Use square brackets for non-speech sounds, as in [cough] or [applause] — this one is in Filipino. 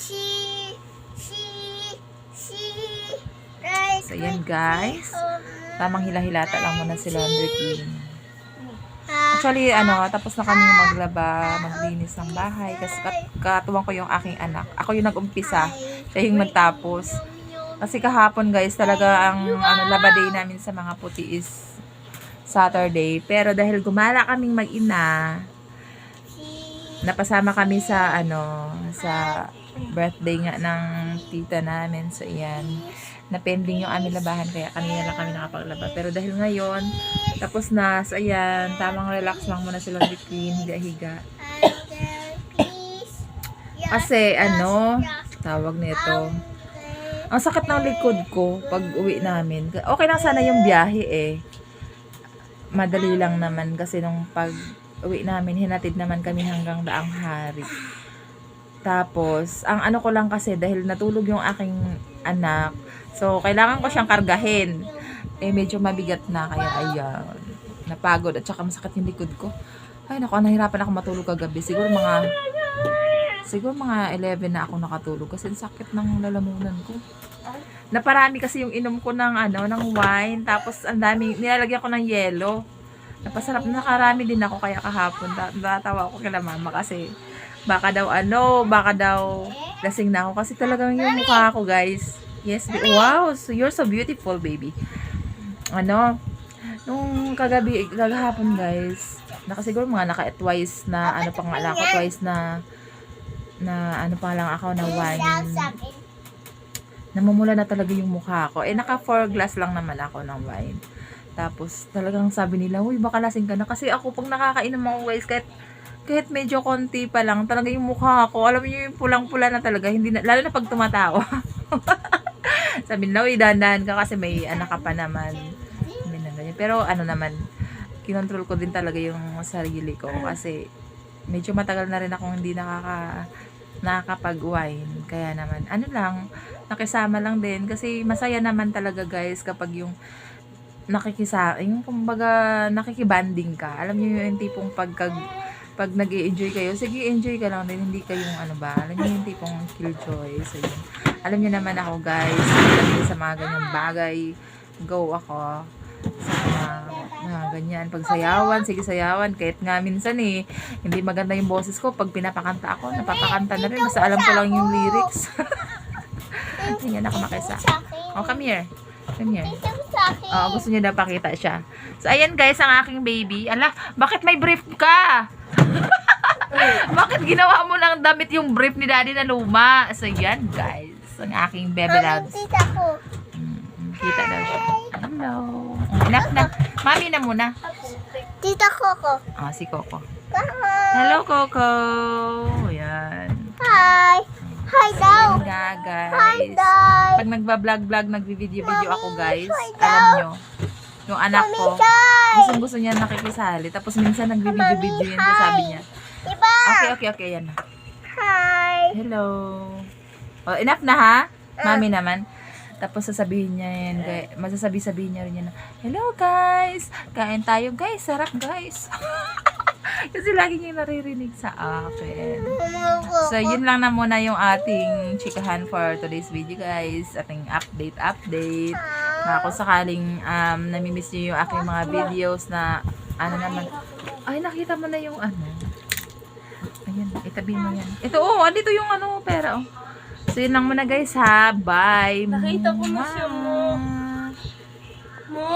She, she, she, right. So, yan, guys. Tamang hilahilata lang muna si Laundry Queen. Actually, ano, tapos na kami maglaba, maglinis ng bahay. Kasi kat- katuwang ko yung aking anak. Ako yung nag-umpisa. Siya yung magtapos. Kasi kahapon, guys, talaga ang ano, laba day namin sa mga puti is Saturday. Pero dahil gumala kaming mag-ina, napasama kami sa ano sa birthday nga ng tita namin so iyan na-pending yung aming labahan kaya kanina lang kami nakapaglaba. Pero dahil ngayon tapos na. So ayan tamang relax lang muna sila ni Queen higa-higa kasi ano tawag nito. Ang sakit ng likod ko pag uwi namin. Okay lang sana yung biyahe eh. Madali lang naman kasi nung pag uwi namin, hinatid naman kami hanggang daang hari. Tapos, ang ano ko lang kasi, dahil natulog yung aking anak, so, kailangan ko siyang kargahin. Eh, medyo mabigat na, kaya ayan, napagod at saka masakit yung likod ko. Ay, naku, nahirapan ako matulog kagabi. Siguro mga, siguro mga 11 na ako nakatulog kasi sakit ng lalamunan ko. Naparami kasi yung inom ko ng ano, ng wine, tapos ang dami, nilalagyan ko ng yelo. Napasarap, nakarami din ako kaya kahapon. Ta- Natawa ako kay mama kasi baka daw ano, baka daw lasing na ako kasi talagang yung mukha ko guys. Yes, wow, so you're so beautiful baby. Ano, nung kagabi, kagahapon guys, nakasiguro mga naka twice na ano pa nga lang ako, twice na na ano pa lang ako na wine namumula na talaga yung mukha ko. Eh, naka 4 glass lang naman ako ng wine. Tapos, talagang sabi nila, uy, baka lasing ka na. Kasi ako, pag nakakainom ako, guys, kahit, kahit medyo konti pa lang, talaga yung mukha ko, alam niyo yung pulang-pula na talaga, hindi na, lalo na pag tumatawa. [laughs] sabi nila, uy, dahan-dahan ka kasi may anak ka pa naman. Pero, ano naman, kinontrol ko din talaga yung sarili ko kasi medyo matagal na rin akong hindi nakaka nakakapag-wine. Kaya naman, ano lang, nakisama lang din. Kasi masaya naman talaga guys kapag yung nakikisa, yung kumbaga nakikibanding ka. Alam niyo yung tipong pagka pag nag enjoy kayo, sige enjoy ka lang din, hindi kayong ano ba, alam niyo yung tipong killjoy. So yun. Alam niyo naman ako guys, pagdating sa mga ganyang bagay, go ako sa mga mga ganyan. Pag sayawan, sige sayawan. Kahit nga minsan eh, hindi maganda yung boses ko. Pag pinapakanta ako, napapakanta na rin. Basta alam ko lang yung lyrics. [laughs] Ganyan ako makisa. Oh, come here. Come here. Oo, gusto niya pakita siya. So, ayan guys, ang aking baby. Ala, bakit may brief ka? [laughs] bakit ginawa mo ng damit yung brief ni daddy na luma? So, yan guys. Ang aking baby loves. Tita ko. Mm, Kita daw siya. Hello. Enough na. Mami na muna. Tita Coco. Ah, si Coco. Hello, Coco. Ayan. Hi. Hi daw. Ayan nga, Hi, guys. Dad. Pag nagba-vlog-vlog, nagvi-video-video ako, guys. Hi, Alam nyo, yung anak ko, guys. gusto gusto niya nakikisali. Tapos minsan nagvi-video-video yun, Mami, sabi niya. Okay, okay, okay, yan. Hi. Hello. Oh, enough na ha? Mami naman. Tapos sasabihin niya yan, guys. Masasabi-sabihin niya rin yan na, Hello guys! Kain tayo guys! Sarap guys! [laughs] Kasi lagi niya naririnig sa akin. So, yun lang na muna yung ating chikahan for today's video, guys. Ating update, update. Na kung sakaling um, namimiss nyo yung aking mga videos na ano naman. Ay, nakita mo na yung ano. Ayan, itabi mo yan. Ito, oh, andito yung ano, pera, oh. So, yun lang muna, guys, ha. Bye. Nakita ko na siya mo. Mo.